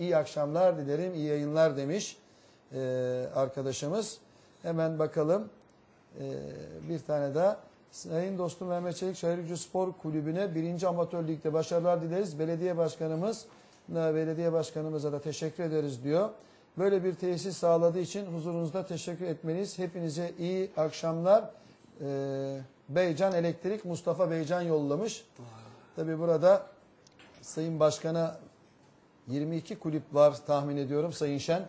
İyi akşamlar dilerim, iyi yayınlar demiş e, arkadaşımız. Hemen bakalım e, bir tane daha. Sayın dostum Mehmet Çelik Şehirci Spor Kulübü'ne birinci amatör ligde başarılar dileriz. Belediye başkanımız belediye başkanımıza da teşekkür ederiz diyor. Böyle bir tesis sağladığı için huzurunuzda teşekkür etmeniz. Hepinize iyi akşamlar. E, Beycan Elektrik Mustafa Beycan yollamış. Tabi burada Sayın Başkan'a 22 kulüp var tahmin ediyorum Sayın Şen.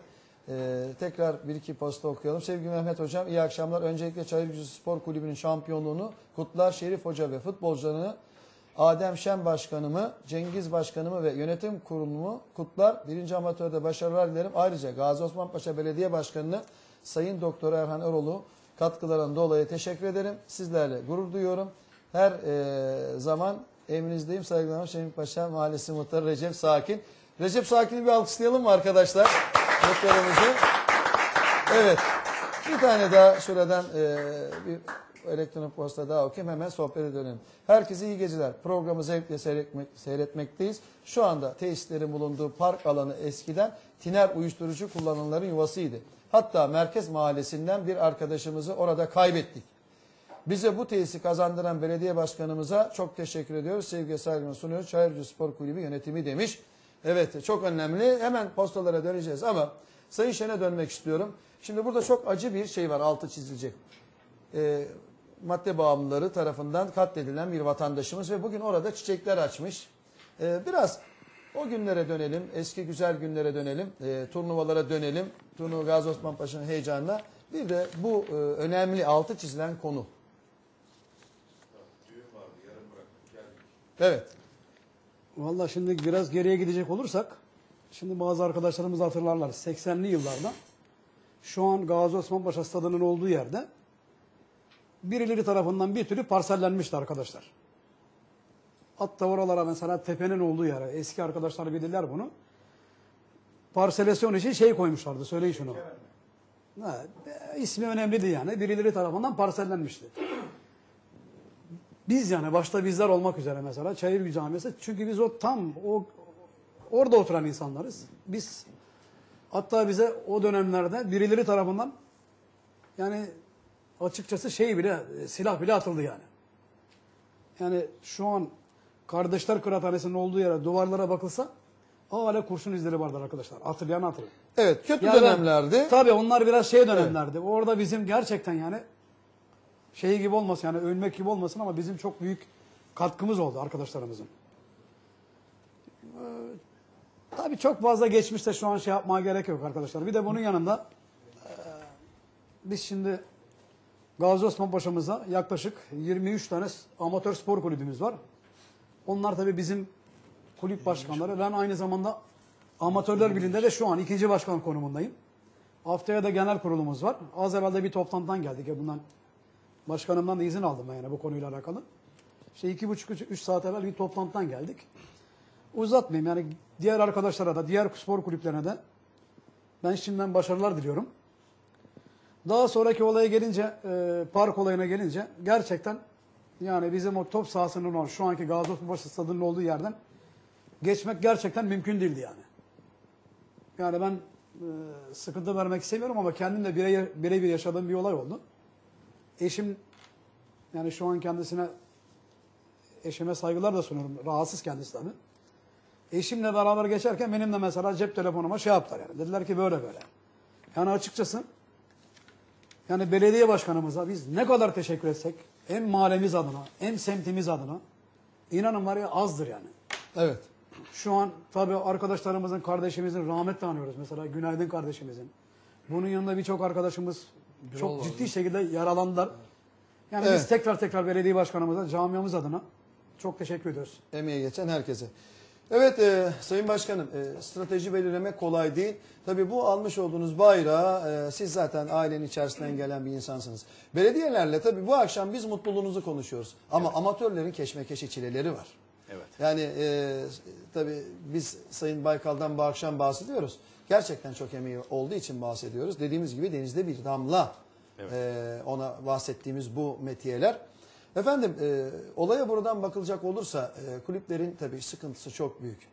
Ee, tekrar bir iki posta okuyalım. Sevgili Mehmet Hocam iyi akşamlar. Öncelikle Çayırcı Spor Kulübü'nün şampiyonluğunu kutlar Şerif Hoca ve futbolcularını Adem Şen Başkanımı, Cengiz Başkanımı ve yönetim kurulumu kutlar. Birinci amatörde başarılar dilerim. Ayrıca Gazi Osman Paşa Belediye Başkanı'nı Sayın Doktor Erhan Eroğlu katkılarından dolayı teşekkür ederim. Sizlerle gurur duyuyorum. Her e, zaman emrinizdeyim. Saygılarım Şemik Paşa Mahallesi Muhtarı Recep Sakin. Recep Sakin'i bir alkışlayalım mı arkadaşlar? Muhtarımızı. Evet. Bir tane daha şuradan e, bir elektronik posta daha okuyayım. Hemen sohbete dönelim. Herkese iyi geceler. Programı zevkle seyretmek, seyretmekteyiz. Şu anda tesislerin bulunduğu park alanı eskiden tiner uyuşturucu kullananların yuvasıydı. Hatta Merkez Mahallesi'nden bir arkadaşımızı orada kaybettik. Bize bu tesisi kazandıran belediye başkanımıza çok teşekkür ediyoruz. Sevgi saygımı sunuyoruz. Çayırcı Spor Kulübü yönetimi demiş. Evet çok önemli. Hemen postalara döneceğiz ama Sayın Şen'e dönmek istiyorum. Şimdi burada çok acı bir şey var altı çizilecek. Ee, madde bağımlıları tarafından katledilen bir vatandaşımız ve bugün orada çiçekler açmış. Ee, biraz o günlere dönelim. Eski güzel günlere dönelim. Ee, turnuvalara dönelim. Turnuva Gazi Osman Paşa'nın heyecanına. Bir de bu e, önemli altı çizilen konu. Evet. Valla şimdi biraz geriye gidecek olursak, şimdi bazı arkadaşlarımız hatırlarlar 80'li yıllarda şu an Gazi Osman Paşa stadının olduğu yerde birileri tarafından bir türlü parsellenmişti arkadaşlar. Hatta oralara mesela tepenin olduğu yere eski arkadaşlar bilirler bunu. Parselasyon için şey koymuşlardı söyleyin şunu. Ha, ismi önemliydi yani birileri tarafından parsellenmişti. Biz yani başta bizler olmak üzere mesela Çayırgül Camisi çünkü biz o tam o orada oturan insanlarız. Biz hatta bize o dönemlerde birileri tarafından yani açıkçası şey bile silah bile atıldı yani. Yani şu an Kardeşler Kıraathanesi'nin olduğu yere duvarlara bakılsa hala kurşun izleri vardır arkadaşlar. Hatırlayan hatırlıyor. Evet kötü Yani dönemlerdi. Tabii onlar biraz şey dönemlerdi. Orada bizim gerçekten yani şey gibi olmasın yani ölmek gibi olmasın ama bizim çok büyük katkımız oldu arkadaşlarımızın. Ee, tabii çok fazla geçmişte şu an şey yapmaya gerek yok arkadaşlar. Bir de bunun yanında e, biz şimdi Gazi Osman Paşa'mıza yaklaşık 23 tane amatör spor kulübümüz var. Onlar tabii bizim kulüp başkanları. Ben aynı zamanda Amatörler Birliği'nde de şu an ikinci başkan konumundayım. Haftaya da genel kurulumuz var. Az evvel de bir toplantıdan geldik. Ya bundan başkanımdan da izin aldım yani bu konuyla alakalı. İşte iki buçuk, üç, saat evvel bir toplantıdan geldik. Uzatmayayım yani diğer arkadaşlara da, diğer spor kulüplerine de ben şimdiden başarılar diliyorum. Daha sonraki olaya gelince, e, park olayına gelince gerçekten yani bizim o top sahasının o şu anki Gazi Osman Paşa stadının olduğu yerden geçmek gerçekten mümkün değildi yani. Yani ben e, sıkıntı vermek istemiyorum ama kendim de birey, birebir yaşadığım bir olay oldu. Eşim yani şu an kendisine eşime saygılar da sunuyorum. Rahatsız kendisi tabii. Eşimle beraber geçerken benim de mesela cep telefonuma şey yaptılar yani. Dediler ki böyle böyle. Yani açıkçası yani belediye başkanımıza biz ne kadar teşekkür etsek hem mahallemiz adına hem semtimiz adına inanın var ya azdır yani. Evet. Şu an tabii arkadaşlarımızın, kardeşimizin rahmetle anıyoruz. Mesela Günaydın kardeşimizin. Bunun yanında birçok arkadaşımız çok ciddi şekilde yaralandılar. Yani Evet. biz tekrar tekrar belediye başkanımıza, camiamız adına çok teşekkür ediyoruz. Emeği geçen herkese. Evet e, Sayın Başkanım e, strateji belirlemek kolay değil. Tabii bu almış olduğunuz bayrağı e, siz zaten ailenin içerisinden gelen bir insansınız. Belediyelerle tabii bu akşam biz mutluluğunuzu konuşuyoruz. Ama amatörlerin keşmekeşi çileleri var. Evet. Yani e, tabii biz Sayın Baykal'dan bu akşam bahsediyoruz. Gerçekten çok emeği olduğu için bahsediyoruz. Dediğimiz gibi denizde bir damla Evet. e, ona bahsettiğimiz bu metiyeler. Efendim e, olaya buradan bakılacak olursa e, kulüplerin tabii sıkıntısı çok büyük.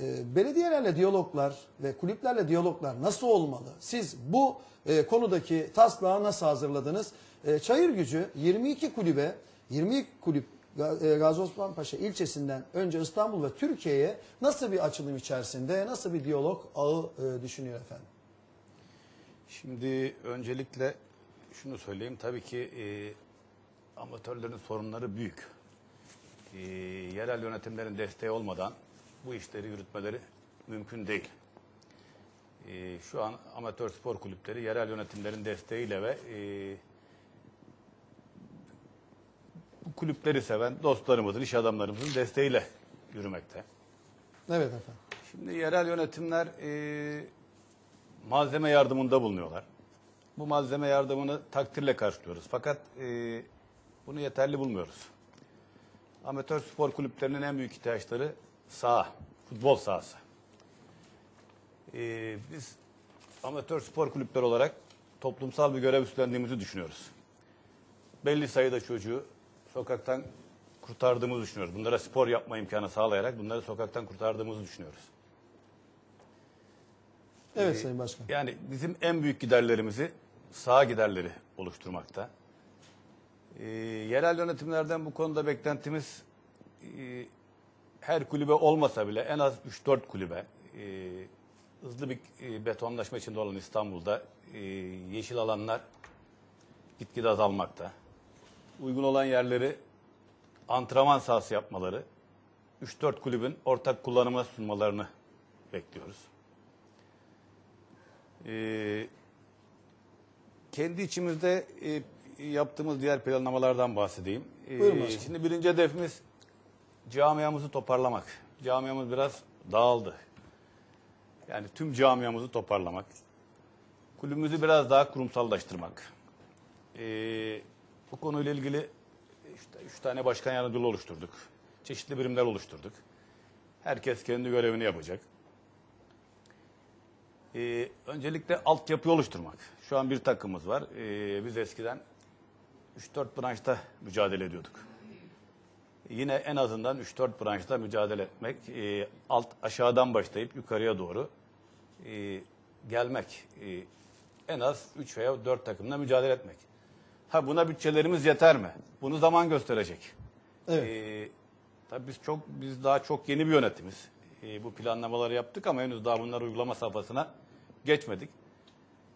E, belediyelerle diyaloglar ve kulüplerle diyaloglar nasıl olmalı? Siz bu e, konudaki taslağı nasıl hazırladınız? E, Çayır Gücü 22 kulübe, 22 kulüp Gazi Osman Paşa ilçesinden önce İstanbul ve Türkiye'ye nasıl bir açılım içerisinde, nasıl bir diyalog ağı e, düşünüyor efendim? Şimdi öncelikle şunu söyleyeyim. Tabii ki e, amatörlerin sorunları büyük. E, yerel yönetimlerin desteği olmadan bu işleri yürütmeleri mümkün değil. E, şu an amatör spor kulüpleri yerel yönetimlerin desteğiyle ve e, bu kulüpleri seven dostlarımızın, iş adamlarımızın desteğiyle yürümekte. Evet efendim. Şimdi yerel yönetimler e, malzeme yardımında bulunuyorlar. Bu malzeme yardımını takdirle karşılıyoruz. Fakat e, bunu yeterli bulmuyoruz. Amatör spor kulüplerinin en büyük ihtiyaçları saha, futbol sahası. E, biz amatör spor kulüpleri olarak toplumsal bir görev üstlendiğimizi düşünüyoruz. Belli sayıda çocuğu sokaktan kurtardığımızı düşünüyoruz. Bunlara spor yapma imkanı sağlayarak bunları sokaktan kurtardığımızı düşünüyoruz. Evet Sayın Başkan. Yani bizim en büyük giderlerimizi sağ giderleri oluşturmakta. Ee, yerel yönetimlerden bu konuda beklentimiz e, her kulübe olmasa bile en az 3-4 kulübe e, hızlı bir e, betonlaşma içinde olan İstanbul'da e, yeşil alanlar gitgide azalmakta. Uygun olan yerleri antrenman sahası yapmaları, 3-4 kulübün ortak kullanıma sunmalarını bekliyoruz. Ee, kendi içimizde e, yaptığımız diğer planlamalardan bahsedeyim. Ee, Buyurun başkanım. şimdi birinci hedefimiz camiamızı toparlamak. Camiamız biraz dağıldı. Yani tüm camiamızı toparlamak. Kulübümüzü biraz daha kurumsallaştırmak. Ee, konuyla ilgili işte üç tane başkan yardımcılığı oluşturduk. Çeşitli birimler oluşturduk. Herkes kendi görevini yapacak. Ee, öncelikle altyapı oluşturmak. Şu an bir takımımız var. Ee, biz eskiden 3-4 branşta mücadele ediyorduk. Yine en azından 3-4 branşta mücadele etmek, e, alt aşağıdan başlayıp yukarıya doğru e, gelmek. E, en az 3 veya 4 takımla mücadele etmek. Ha buna bütçelerimiz yeter mi? Bunu zaman gösterecek. Evet. Ee, tabii biz çok biz daha çok yeni bir yönetimiz. Ee, bu planlamaları yaptık ama henüz daha bunlar uygulama safhasına geçmedik.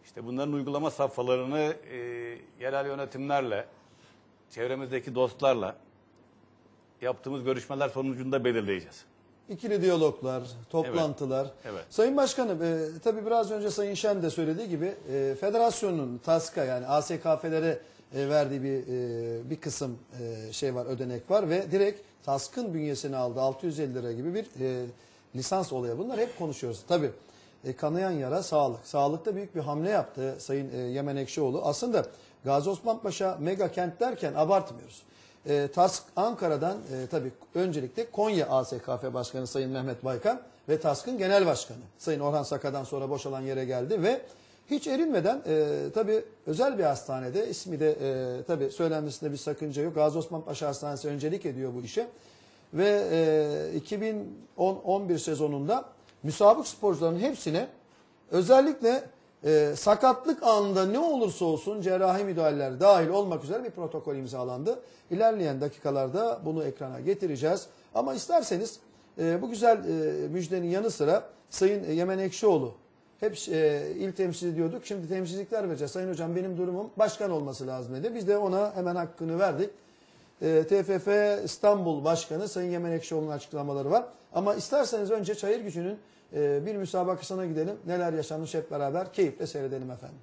İşte bunların uygulama safhalarını e, yerel yönetimlerle, çevremizdeki dostlarla yaptığımız görüşmeler sonucunda belirleyeceğiz. İkili diyaloglar, toplantılar. Evet. Sayın Başkanım, e, tabii biraz önce Sayın Şen de söylediği gibi e, federasyonun TASK'a yani ASKF'lere e, verdiği bir e, bir kısım e, şey var, ödenek var ve direkt TASK'ın bünyesine aldığı 650 lira gibi bir e, lisans olayı. Bunlar hep konuşuyoruz. Tabii e, kanayan yara sağlık. Sağlıkta büyük bir hamle yaptı Sayın e, Yemen Ekşioğlu. Aslında Gazi Osman Paşa mega kent derken abartmıyoruz. E, TASK Ankara'dan e, tabii öncelikle Konya ASKF Başkanı Sayın Mehmet Baykan ve TASK'ın Genel Başkanı Sayın Orhan Saka'dan sonra boşalan yere geldi ve hiç erinmeden e, tabii özel bir hastanede ismi de e, tabii söylenmesinde bir sakınca yok. Gazi Osman Paşa Hastanesi öncelik ediyor bu işe. Ve e, 2010-11 sezonunda müsabık sporcuların hepsine özellikle e, sakatlık anında ne olursa olsun cerrahi müdahaleler dahil olmak üzere bir protokol imzalandı. İlerleyen dakikalarda bunu ekrana getireceğiz. Ama isterseniz e, bu güzel e, müjdenin yanı sıra Sayın Yemen Ekşioğlu hep e, il temsil diyorduk. Şimdi temsilcilikler vereceğiz. Sayın hocam benim durumum başkan olması lazım dedi. Biz de ona hemen hakkını verdik. E, TFF İstanbul Başkanı Sayın Yemen Ekşioğlu'nun açıklamaları var. Ama isterseniz önce Çayır Gücü'nün bir müsabakasına gidelim. Neler yaşanmış hep beraber keyifle seyredelim efendim.